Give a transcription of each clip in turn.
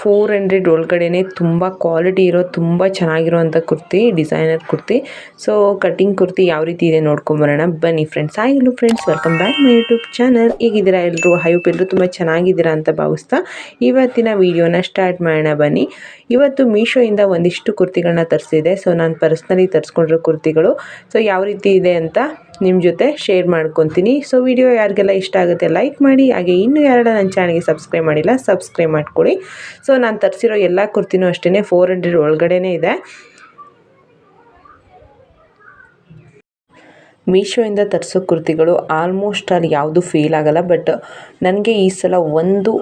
Four hundred ಒಳಗಡೆನೆ ತುಂಬ quality ಇರೋ, ತುಂಬ ಚೆನ್ನಾಗಿರೋವಂಥ kurti, designer kurti. So cutting kurti ಯಾವ ರೀತಿ ಇದೆ ನೋಡ್ಕೊಂಬರೋಣ ಬನ್ನಿ friends hi friends welcome back my YouTube channel ಹೇಗಿದ್ದೀರಾ ಎಲ್ಲರೂ ಹೈಪ್ ಎಲ್ಲರೂ ತುಂಬ ಚೆನ್ನಾಗಿದ್ದೀರಾ ಅಂತ ಭಾವಿಸ್ತಾ ಇವತ್ತಿನ ವಿಡಿಯೋನ ಸ್ಟಾರ್ಟ್ ಮಾಡೋಣ ಬನ್ನಿ. ಇವತ್ತು ಮೀಶೋಯಿಂದ ಒಂದಿಷ್ಟು ಕುರ್ತಿಗಳನ್ನ ತರಿಸಿದೆ ಸೊ ನಾನು ಪರ್ಸ್ನಲಿ ತರಿಸ್ಕೊಂಡಿರೋ ಕುರ್ತಿಗಳು. ಸೊ ಯಾವ ರೀತಿ ಇದೆ ಅಂತ ನಿಮ್ಮ ಜೊತೆ ಶೇರ್ ಮಾಡ್ಕೊತೀನಿ. ಸೊ ವಿಡಿಯೋ ಯಾರಿಗೆಲ್ಲ ಇಷ್ಟ ಆಗುತ್ತೆ ಲೈಕ್ ಮಾಡಿ. ಹಾಗೆ ಇನ್ನೂ ಯಾರೆಲ್ಲ ನನ್ನ ಚಾನಲ್ಗೆ ಸಬ್ಸ್ಕ್ರೈಬ್ ಮಾಡಿಲ್ಲ ಸಬ್ಸ್ಕ್ರೈಬ್ ಮಾಡ್ಕೊಳ್ಳಿ ಸೊ ನಾನು ತರಿಸಿರೋ ಎಲ್ಲ ಕುರ್ತಿನೂ ಅಷ್ಟೇ ಫೋರ್ ಹಂಡ್ರೆಡ್ ಒಳಗಡೆನೇ ಇದೆ. ಮೀಶೋಯಿಂದ ತರಿಸೋ ಕುರ್ತಿಗಳು ಆಲ್ಮೋಸ್ಟ್ ಅಲ್ಲಿ ಯಾವುದು ಫೇಲ್ ಆಗಲ್ಲ ಬಟ್ ನನಗೆ ಈ ಸಲ ಒಂದು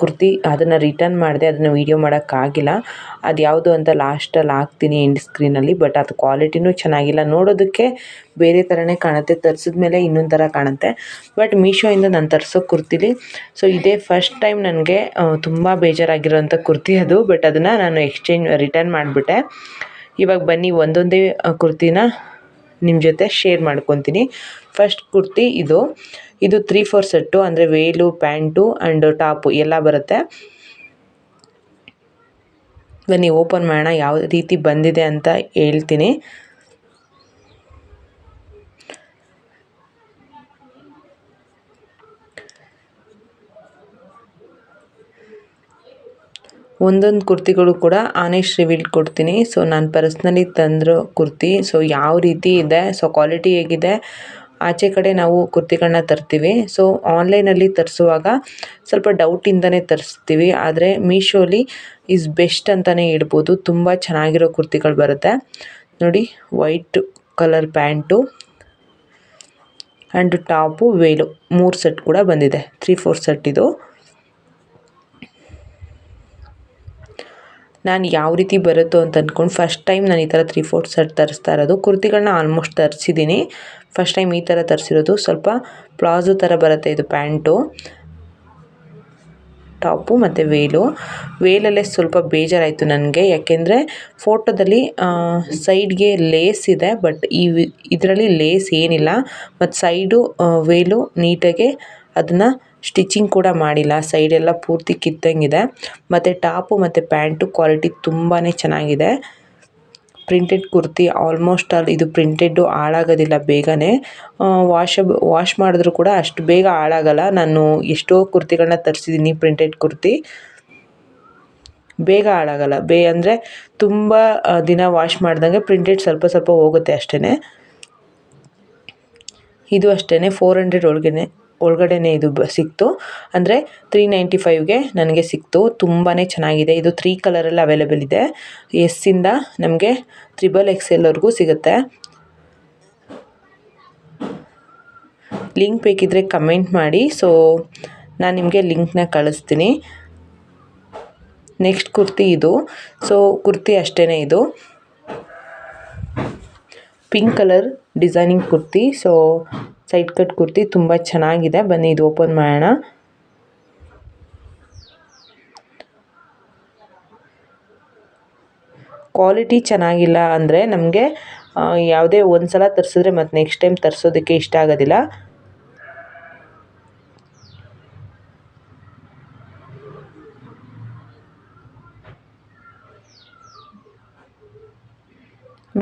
ಕುರ್ತಿ ಅದನ್ನು ರಿಟರ್ನ್ ಮಾಡಿದೆ, ಅದನ್ನು ವೀಡಿಯೋ ಮಾಡೋಕ್ಕಾಗಿಲ್ಲ ಅದು ಯಾವುದು ಅಂತ ಲಾಸ್ಟಲ್ಲಿ ಹಾಕ್ತೀನಿ ಎಂಡ್ ಸ್ಕ್ರೀನಲ್ಲಿ ಬಟ್ ಅದು ಕ್ವಾಲಿಟಿನೂ ಚೆನ್ನಾಗಿಲ್ಲ. ನೋಡೋದಕ್ಕೆ ಬೇರೆ ಥರನೇ ಕಾಣುತ್ತೆ ತರಿಸಿದ ಮೇಲೆ ಇನ್ನೊಂದು ಥರ ಕಾಣುತ್ತೆ. ಬಟ್ ಮೀಶೋಯಿಂದ ನಾನು ತರಿಸೋ ಕುರ್ತಿಲಿ ಸೊ ಇದೇ ಫಸ್ಟ್ ಟೈಮ್ ನನಗೆ ತುಂಬ ಬೇಜಾರಾಗಿರೋಂಥ ಕುರ್ತಿ ಅದು ಬಟ್ ಅದನ್ನು ನಾನು ಎಕ್ಸ್ಚೇಂಜ್ ರಿಟರ್ನ್ ಮಾಡಿಬಿಟ್ಟೆ. ಇವಾಗ ಬನ್ನಿ ಒಂದೊಂದೇ ಕುರ್ತಿನ. ನಿಮ್ಮ ಜೊತೆ ಶೇರ್ ಮಾಡ್ಕೊತೀನಿ. ಫಸ್ಟ್ ಕುರ್ತಿ ಇದು. ಇದು ತ್ರೀ ಫೋರ್ ಸೆಟ್ಟು ಅಂದರೆ ವೇಲು, ಪ್ಯಾಂಟು ಆ್ಯಂಡ್ ಟಾಪು ಎಲ್ಲ ಬರುತ್ತೆ. ಬನ್ನಿ ಓಪನ್ ಮಾಡೋಣ. ಯಾವ ರೀತಿ ಬಂದಿದೆ ಅಂತ ಹೇಳ್ತೀನಿ. ಒಂದೊಂದು ಕುರ್ತಿಗಳು ಕೂಡ ಆನೆಸ್ಟ್ ರಿವೀಲ್ ಕೊಡ್ತೀನಿ. ಸೊ ನಾನು ಪರ್ಸ್ನಲಿ ತಂದಿರೋ ಕುರ್ತಿ ಸೊ ಯಾವ ರೀತಿ ಇದೆ ಸೊ ಕ್ವಾಲಿಟಿ ಹೇಗಿದೆ, ಆಚೆ ಕಡೆ ನಾವು ಕುರ್ತಿಗಳನ್ನ ತರ್ತೀವಿ. ಸೊ ಆನ್ಲೈನಲ್ಲಿ ತರಿಸುವಾಗ ಸ್ವಲ್ಪ ಡೌಟಿಂದನೇ ತರಿಸ್ತೀವಿ. ಆದರೆ ಮೀಶೋಲಿ ಈಸ್ ಬೆಸ್ಟ್ ಅಂತಲೇ ಹೇಳ್ಬೋದು. ತುಂಬ ಚೆನ್ನಾಗಿರೋ ಕುರ್ತಿಗಳು ಬರುತ್ತೆ. ನೋಡಿ white colour pant and top veil ಮೂರು ಸೆಟ್ ಕೂಡ ಬಂದಿದೆ. ತ್ರೀ ಫೋರ್ ಸೆಟ್ ಇದು. ನಾನು ಯಾವ ರೀತಿ ಬರುತ್ತೋ ಅಂತ ಅಂದ್ಕೊಂಡು ಫಸ್ಟ್ ಟೈಮ್ ನಾನು ಈ ಥರ ತ್ರೀ ಫೋರ್ ಸೆಟ್ ತರಿಸ್ತಾ ಇರೋದು. ಕುರ್ತಿಗಳನ್ನ ಆಲ್ಮೋಸ್ಟ್ ತರಿಸಿದ್ದೀನಿ ಫಸ್ಟ್ ಟೈಮ್ ಈ ಥರ ತರಿಸಿರೋದು. ಸ್ವಲ್ಪ ಪ್ಲಾಜೋ ಥರ ಬರುತ್ತೆ ಇದು ಪ್ಯಾಂಟು. ಟಾಪು ಮತ್ತು ವೇಲು ವೇಲಲ್ಲೇ ಸ್ವಲ್ಪ ಬೇಜಾರಾಯಿತು ನನಗೆ. ಯಾಕೆಂದರೆ ಫೋಟೋದಲ್ಲಿ ಸೈಡ್ಗೆ ಲೇಸ್ ಇದೆ ಬಟ್ ಈ ಇದರಲ್ಲಿ ಲೇಸ್ ಏನಿಲ್ಲ. ಮತ್ತು ಸೈಡು ವೇಲು ನೀಟಾಗೆ ಅದನ್ನು ಸ್ಟಿಚಿಂಗ್ ಕೂಡ ಮಾಡಿಲ್ಲ. ಸೈಡೆಲ್ಲ ಪೂರ್ತಿ ಕಿತ್ತಂಗಿದೆ. ಮತ್ತು ಟಾಪು ಮತ್ತು ಪ್ಯಾಂಟು ಕ್ವಾಲಿಟಿ ತುಂಬಾ ಚೆನ್ನಾಗಿದೆ. ಪ್ರಿಂಟೆಡ್ ಕುರ್ತಿ ಆಲ್ಮೋಸ್ಟ್ ಆಲ್ ಇದು ಪ್ರಿಂಟೆಡ್ಡು ಹಾಳಾಗೋದಿಲ್ಲ ಬೇಗನೆ. ವಾಶ್ ವಾಶ್ ಮಾಡಿದ್ರು ಕೂಡ ಅಷ್ಟು ಬೇಗ ಹಾಳಾಗಲ್ಲ. ನಾನು ಎಷ್ಟೋ ಕುರ್ತಿಗಳನ್ನ ತರಿಸಿದ್ದೀನಿ ಪ್ರಿಂಟೆಡ್ ಕುರ್ತಿ. ಬೇಗ ಹಾಳಾಗಲ್ಲ. ಬೇ, ಅಂದರೆ ತುಂಬ ದಿನ ವಾಶ್ ಮಾಡ್ದಂಗೆ ಪ್ರಿಂಟೆಡ್ ಸ್ವಲ್ಪ ಸ್ವಲ್ಪ ಹೋಗುತ್ತೆ ಅಷ್ಟೇ ಇದು ಅಷ್ಟೇ ಫೋರ್ ಹಂಡ್ರೆಡ್ ಒಳಗೇ ಒಳಗಡೆನೇ ಇದು ಸಿಕ್ತು. ಅಂದರೆ ತ್ರೀ ನೈಂಟಿ ಫೈವ್ಗೆ ನನಗೆ ಸಿಕ್ತು. ತುಂಬಾ ಚೆನ್ನಾಗಿದೆ. ಇದು ತ್ರೀ ಕಲರಲ್ಲಿ ಅವೈಲೇಬಲ್ ಇದೆ. ಎಸ್ಸಿಂದ ನಮಗೆ ತ್ರಿಬಲ್ ಎಕ್ಸ್ ಎಲ್ವರೆಗೂ ಸಿಗುತ್ತೆ. ಲಿಂಕ್ ಬೇಕಿದ್ದರೆ ಕಮೆಂಟ್ ಮಾಡಿ. ಸೊ ನಾನು ನಿಮಗೆ ಲಿಂಕ್ನ ಕಳಿಸ್ತೀನಿ. ನೆಕ್ಸ್ಟ್ ಕುರ್ತಿ ಇದು. ಸೊ ಕುರ್ತಿ ಅಷ್ಟೇ ಇದು. Pink colour designing kurti. So side cut kurti ತುಂಬ ಚೆನ್ನಾಗಿದೆ. ಬನ್ನಿ, ಇದು ಓಪನ್ ಮಾಡೋಣ. ಕ್ವಾಲಿಟಿ ಚೆನ್ನಾಗಿಲ್ಲ ಅಂದರೆ ನಮಗೆ ಯಾವುದೇ ಒಂದು ಸಲ ತರಿಸಿದ್ರೆ ಮತ್ತು ನೆಕ್ಸ್ಟ್ ಟೈಮ್ ತರಿಸೋದಕ್ಕೆ ಇಷ್ಟ ಆಗೋದಿಲ್ಲ.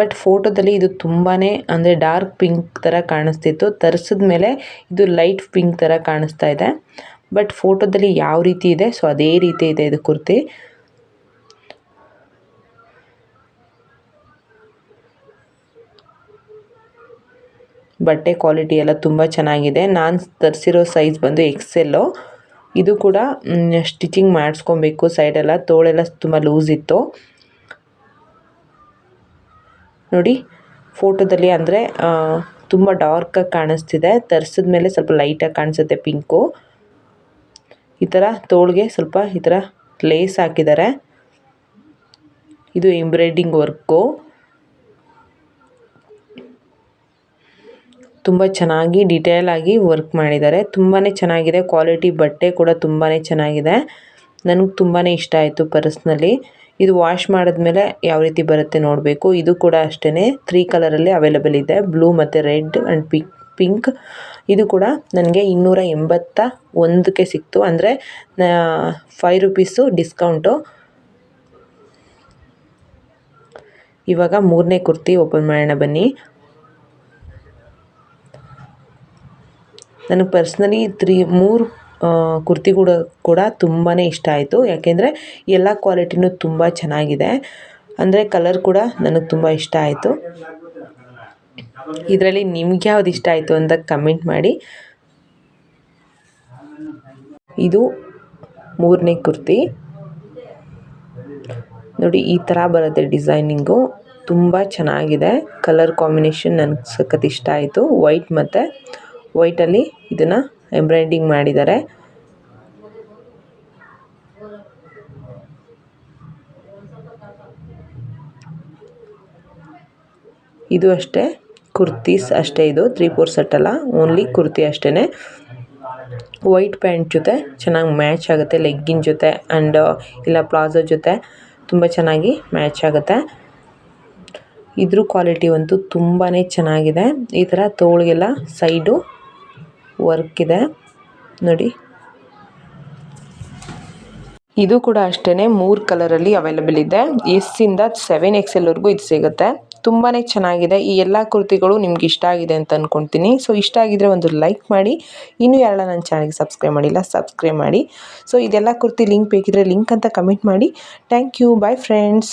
ಬಟ್ ಫೋಟೋದಲ್ಲಿ ಇದು ತುಂಬಾನೇ ಅಂದರೆ ಡಾರ್ಕ್ ಪಿಂಕ್ ಥರ ಕಾಣಿಸ್ತಿತ್ತು. ತರಿಸಿದ ಮೇಲೆ ಇದು ಲೈಟ್ ಪಿಂಕ್ ಥರ ಕಾಣಿಸ್ತಾ ಇದೆ. ಬಟ್ ಫೋಟೋದಲ್ಲಿ ಯಾವ ರೀತಿ ಇದೆ? ಸೊ ಅದೇ ರೀತಿ ಇದೆ ಇದು ಕುರ್ತಿ. ಬಟ್ಟೆ ಕ್ವಾಲಿಟಿ ಎಲ್ಲ ತುಂಬ ಚೆನ್ನಾಗಿದೆ. ನಾನು ತರಿಸಿರೋ ಸೈಜ್ ಬಂದು ಎಕ್ಸೆಲ್ಲು ಇದು ಕೂಡ ಸ್ಟಿಚಿಂಗ್ ಮಾಡಿಸ್ಕೊಬೇಕು. ಸೈಡೆಲ್ಲ ತೋಳೆಲ್ಲ ತುಂಬ ಲೂಸ್ ಇತ್ತು. ನೋಡಿ, ಫೋಟೋದಲ್ಲಿ ಅಂದರೆ ತುಂಬ ಡಾರ್ಕಾಗಿ ಕಾಣಿಸ್ತಿದೆ. ತರಿಸಿದ ಮೇಲೆ ಸ್ವಲ್ಪ ಲೈಟಾಗಿ ಕಾಣಿಸುತ್ತೆ ಪಿಂಕು ಈ ಥರ ತೋಳಿಗೆ ಸ್ವಲ್ಪ ಈ ಥರ ಲೇಸ್ ಹಾಕಿದ್ದಾರೆ. ಇದು ಎಂಬ್ರಾಯ್ಡಿಂಗ್ ವರ್ಕು ತುಂಬ ಚೆನ್ನಾಗಿ ಡಿಟೇಲ್ ಆಗಿ ವರ್ಕ್ ಮಾಡಿದ್ದಾರೆ. ತುಂಬಾ ಚೆನ್ನಾಗಿದೆ. ಕ್ವಾಲಿಟಿ ಬಟ್ಟೆ ಕೂಡ ತುಂಬಾ ಚೆನ್ನಾಗಿದೆ. ನನಗೆ ತುಂಬಾ ಇಷ್ಟ ಆಯಿತು ಪರ್ಸ್ನಲಿ ಇದು ವಾಶ್ ಮಾಡಿದ್ಮೇಲೆ ಯಾವ ರೀತಿ ಬರುತ್ತೆ ನೋಡಬೇಕು. ಇದು ಕೂಡ ಅಷ್ಟೇ ತ್ರೀ ಕಲರಲ್ಲಿ ಅವೈಲಬಲ್ ಇದೆ. ಬ್ಲೂ ಮತ್ತು ರೆಡ್ ಆ್ಯಂಡ್ ಪಿಂಕ್ ಪಿಂಕ್ ಇದು ಕೂಡ ನನಗೆ ಇನ್ನೂರ ಎಂಬತ್ತ ಒಂದಕ್ಕೆ ಸಿಕ್ತು. ಅಂದರೆ ಫೈವ್ ರುಪೀಸು ಡಿಸ್ಕೌಂಟು ಇವಾಗ ಮೂರನೇ ಕುರ್ತಿ ಓಪನ್ ಮಾಡೋಣ ಬನ್ನಿ. ನನಗೆ ಪರ್ಸ್ನಲಿ ತ್ರೀ ಮೂರು ಕುರ್ತಿ ಕೂಡ ಕೂಡ ತುಂಬಾ ಇಷ್ಟ ಆಯಿತು. ಯಾಕೆಂದರೆ ಎಲ್ಲ ಕ್ವಾಲಿಟಿನೂ ತುಂಬ ಚೆನ್ನಾಗಿದೆ. ಅಂದರೆ ಕಲರ್ ಕೂಡ ನನಗೆ ತುಂಬ ಇಷ್ಟ ಆಯಿತು. ಇದರಲ್ಲಿ ನಿಮ್ಗೆ ಯಾವ್ದು ಇಷ್ಟ ಆಯಿತು ಅಂತ ಕಮೆಂಟ್ ಮಾಡಿ. ಇದು ಮೂರನೇ ಕುರ್ತಿ. ನೋಡಿ, ಈ ಥರ ಬರುತ್ತೆ ಡಿಸೈನಿಂಗು. ತುಂಬ ಚೆನ್ನಾಗಿದೆ. ಕಲರ್ ಕಾಂಬಿನೇಷನ್ ನನಗೆ ಸಖತ್ ಇಷ್ಟ ಆಯಿತು. ವೈಟ್ ಮತ್ತು, ವೈಟಲ್ಲಿ ಇದನ್ನು ಎಂಬ್ರಾಯ್ಡಿಂಗ್ ಮಾಡಿದ್ದಾರೆ. ಇದು ಅಷ್ಟೇ, ಕುರ್ತೀಸ್ ಅಷ್ಟೇ ಇದು ತ್ರೀ ಫೋರ್ ಸೆಟ್ ಅಲ್ಲ ಓನ್ಲಿ ಕುರ್ತಿ ಅಷ್ಟೇ ವೈಟ್ ಪ್ಯಾಂಟ್ ಜೊತೆ ಚೆನ್ನಾಗಿ ಮ್ಯಾಚ್ ಆಗುತ್ತೆ ಲೆಗ್ಗಿನ್ ಜೊತೆ ಆ್ಯಂಡ್ ಇಲ್ಲ ಪ್ಲಾಜೋ ಜೊತೆ ತುಂಬ ಚೆನ್ನಾಗಿ ಮ್ಯಾಚ್ ಆಗುತ್ತೆ. ಇದ್ರ ಕ್ವಾಲಿಟಿ ಅಂತೂ ತುಂಬಾ ಚೆನ್ನಾಗಿದೆ. ಈ ಥರ ತೋಳಿಗೆಲ್ಲ ಸೈಡು ವರ್ಕ್ ಇದೆ. ನೋಡಿ. ಇದು ಕೂಡ ಅಷ್ಟೇ ಮೂರು ಕಲರಲ್ಲಿ ಅವೈಲಬಲ್ ಇದೆ. ಎಸ್ಸಿಂದ ಸೆವೆನ್ ಎಕ್ಸ್ ಎಲ್ವರೆಗೂ ಇದು ಸಿಗುತ್ತೆ. ತುಂಬಾ ಚೆನ್ನಾಗಿದೆ. ಈ ಎಲ್ಲ ಕುರ್ತಿಗಳು ನಿಮ್ಗೆ ಇಷ್ಟ ಆಗಿದೆ ಅಂತ ಅಂದ್ಕೊಳ್ತೀನಿ ಸೊ ಇಷ್ಟ ಆಗಿದ್ರೆ ಒಂದು ಲೈಕ್ ಮಾಡಿ. ಇನ್ನೂ ಯಾರೆಲ್ಲ ನನ್ನ ಚಾನಲ್ಗೆ ಸಬ್ಸ್ಕ್ರೈಬ್ ಮಾಡಿಲ್ಲ ಸಬ್ಸ್ಕ್ರೈಬ್ ಮಾಡಿ. ಸೊ ಇದೆಲ್ಲ ಕುರ್ತಿ ಲಿಂಕ್ ಬೇಕಿದ್ರೆ ಲಿಂಕ್ ಅಂತ ಕಮೆಂಟ್ ಮಾಡಿ. Thank you bye friends